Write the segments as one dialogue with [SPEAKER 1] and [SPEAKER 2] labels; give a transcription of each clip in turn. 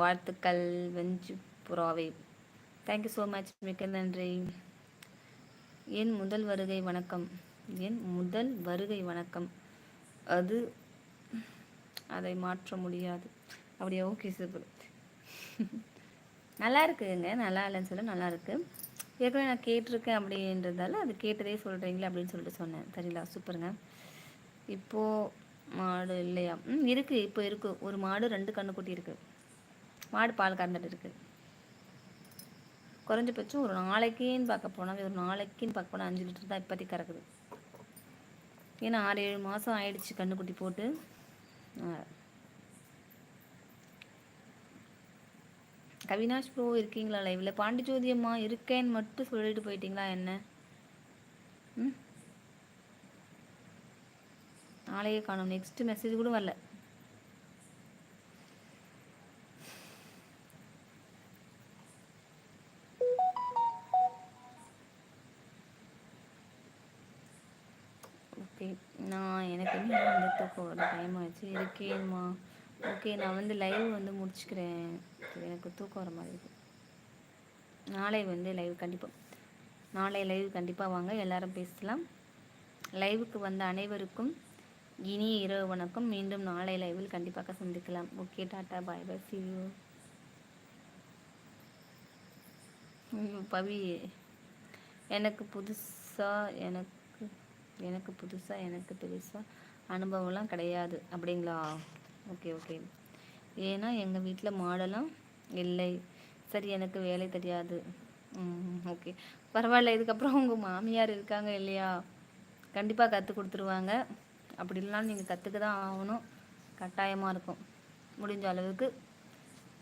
[SPEAKER 1] வாழ்த்துக்கள் வெஞ்சு புறாவே. Thank you so much மிக்க நன்றி. என் முதல் வருகை வணக்கம். என் முதல் வருகை வணக்கம். அது அதை மாற்ற முடியாது. அப்படியே ஓகே சூப்பர் நல்லா இருக்குங்க. நல்லா இல்லைன்னு சொல்ல நல்லா இருக்கு. ஏற்கனவே நான் கேட்டிருக்கேன் அப்படின்றதால அது கேட்டதே சொல்கிறீங்களே அப்படின்னு சொல்லிட்டு சொன்னேன். சரிங்களா? சூப்பருங்க. இப்போது மாடு இல்லையா? ம் இருக்குது இப்போ இருக்குது ஒரு மாடு ரெண்டு கண்ணுக்குட்டி இருக்குது மாடு பால் கறந்துட்டு இருக்குது குறைஞ்சபட்சம் ஒரு நாளைக்குன்னு பார்க்க போனால் ஒரு நாளைக்குன்னு பார்க்க போனால் அஞ்சு லிட்டர் தான் இப்போதைக்கு கறக்குது. ஏன்னா ஆறு ஏழு மாதம் ஆயிடுச்சு கண்ணுக்குட்டி போட்டு. கவினாஷ் ப்ரோ இருக்கீங்களா லைவில் பாண்டிஜோதி அம்மா இருக்கேன்னு மட்டும் சொல்லிட்டு போயிட்டீங்களா என்ன? ம்? நாளையே காணும். நெக்ஸ்ட் மெசேஜ் கூட வரல. ஓகே நான் எனக்கு என்ன வந்து தூக்கம் வர டைம் ஆச்சு. இருக்கேம்மா ஓகே நான் வந்து லைவ் வந்து முடிச்சுக்கிறேன். எனக்கு தூக்கம் வர மாதிரி இருக்கு. நாளை வந்து லைவ் கண்டிப்பாக நாளை லைவ் கண்டிப்பாக வாங்க. எல்லாரும் பேசலாம். லைவுக்கு வந்த அனைவருக்கும் இனிய இரவு வணக்கம். மீண்டும் நாளை லைவில் கண்டிப்பாக சந்திக்கலாம். Okay tata bye bye see you Pavi. எனக்கு புதுசாக எனக்கு எனக்கு புதுசாக எனக்கு பெருசாக அனுபவம்லாம் கிடையாது. அப்படிங்களா? Okay okay. ஏன்னா எங்கள் வீட்டில் மாடெல்லாம் இல்லை. சரி எனக்கு வேலை தெரியாது. ஓகே. பரவாயில்ல இதுக்கப்புறம் உங்கள் மாமியார் இருக்காங்க இல்லையா? கண்டிப்பாக கற்றுக் கொடுத்துருவாங்க. அப்படி இல்லைனாலும் நீங்கள் கற்றுக்க தான் ஆகணும். கட்டாயமாக இருக்கும். முடிஞ்ச அளவுக்கு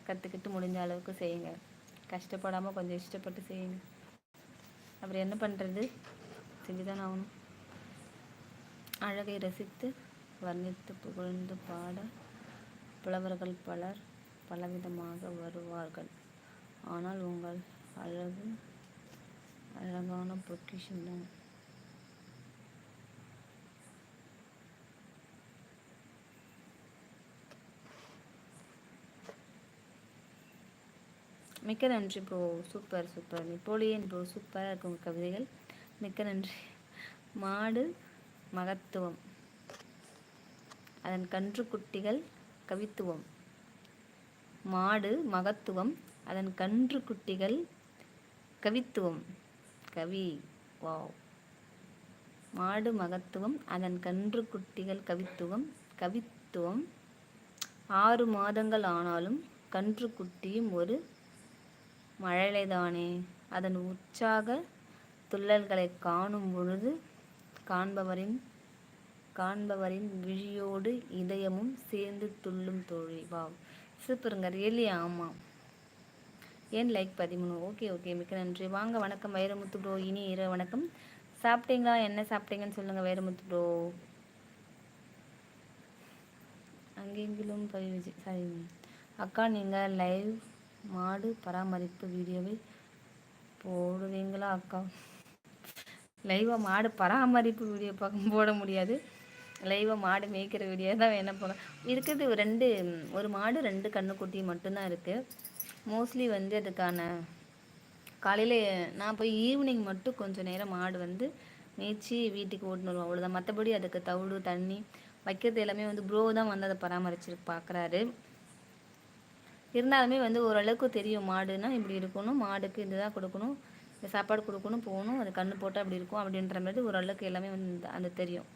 [SPEAKER 1] கற்றுக்கிட்டு முடிஞ்ச அளவுக்கு செய்யுங்க. கஷ்டப்படாமல் கொஞ்சம் இஷ்டப்பட்டு செய்யுங்க. அப்புறம் என்ன பண்ணுறது செஞ்சு தான் ஆகணும். அழகை ரசித்து வர்ணித்து புகழ்ந்து பாட புலவர்கள் பலர் பலவிதமாக வருவார்கள். ஆனால் உங்கள் அழகு அழகான பொக்கிஷன் மிக்க நன்றி bro. Super super. Napoleon bro சூப்பராக இருக்கும் கவிதைகள். மிக்க நன்றி. மாடு மகத்துவம். அதன் கன்று குட்டிகள் கவித்துவம். மாடு மகத்துவம் அதன் கன்று குட்டிகள் கவித்துவம். கவி வாவ். மாடு மகத்துவம் அதன் கன்று குட்டிகள் கவித்துவம். கவித்துவம் ஆறு மாதங்கள் ஆனாலும் கன்று குட்டியும் ஒரு மழலைதானே. அதன் உற்சாக துள்ளல்களை காணும் பொழுது காண்பவரின் காண்பவரின் விழியோடு இதயமும் சேர்ந்து துள்ளும் தோழி. வா சூப்பருங்க ரியலி ஆமாம் ஏன் லைக் பதிமூணு? Okay okay. மிக்க நன்றி. வாங்க வணக்கம். வைரமுத்து ப்ரோ இனி இரவு வணக்கம். சாப்பிட்டீங்களா? என்ன சாப்பிட்டீங்கன்னு சொல்லுங்கள் வைரமுத்து ப்ரோ அங்கெங்கிலும் பை சாரி அக்கா நீங்கள் லைவ் மாடு பராமரிப்பு வீடியோவை போடுவீங்களா அக்கா? லைவாக மாடு பராமரிப்பு வீடியோ பார்க்க போட முடியாது. லைவாக மாடு மேய்க்கிற வீடியோ தான் என்ன போகிறோம் இருக்கிறது ரெண்டு ஒரு மாடு ரெண்டு கண்ணுக்குட்டி மட்டும்தான் இருக்குது மோஸ்ட்லி வந்து அதுக்கான காலையில் நான் போய் ஈவினிங் மட்டும் கொஞ்சம் நேரம் மாடு வந்து மேய்ச்சி வீட்டுக்கு ஓட்டுன்னு வருவோம். அவ்வளோதான் மற்றபடி அதுக்கு தவிடு தண்ணி வைக்கிறது எல்லாமே வந்து ப்ரோ தான் வந்து அதை பராமரிச்சு பார்க்குறாரு. இருந்தாலுமே வந்து ஓரளவுக்கு தெரியும் மாடுனா இப்படி இருக்கணும் மாடுக்கு இதுதான் கொடுக்கணும். இந்த சாப்பாடு கொடுக்கணும் போகணும் அது கண்ணு போட்டால் அப்படி இருக்கும் அப்படின்ற மாதிரி ஓரளவுக்கு எல்லாமே வந்து அந்த தெரியும்.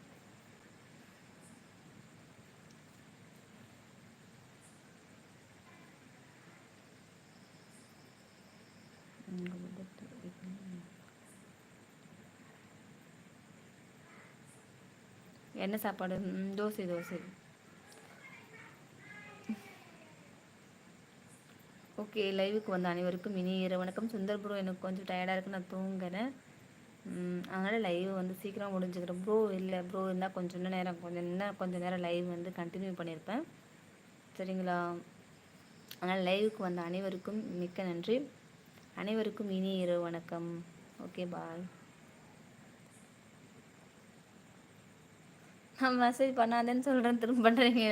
[SPEAKER 1] என்ன சாப்பாடு தோசை தோசை. ஓகே லைவுக்கு வந்த அனைவருக்கும் இனி இரவு வணக்கம். சுந்தர் ப்ரோ எனக்கு கொஞ்சம் டயர்டாக இருக்குது நான் தூங்குறேன் அதனால் லைவ் வந்து சீக்கிரம் முடிஞ்சுக்கிறேன் ப்ரோ இல்லை ப்ரோ இருந்தால் கொஞ்சம் இன்னும் நேரம் கொஞ்சம் இன்னும் கொஞ்சம் நேரம் லைவ் வந்து கண்டினியூ பண்ணியிருப்பேன் சரிங்களா? அதனால் லைவுக்கு வந்த அனைவருக்கும் மிக்க நன்றி. அனைவருக்கும் இனி இரவு வணக்கம். ஓகே பாய் நான் மெசேஜ் பண்ணாதேன்னு சொல்கிறேன் திரும்ப பண்ணுறீங்க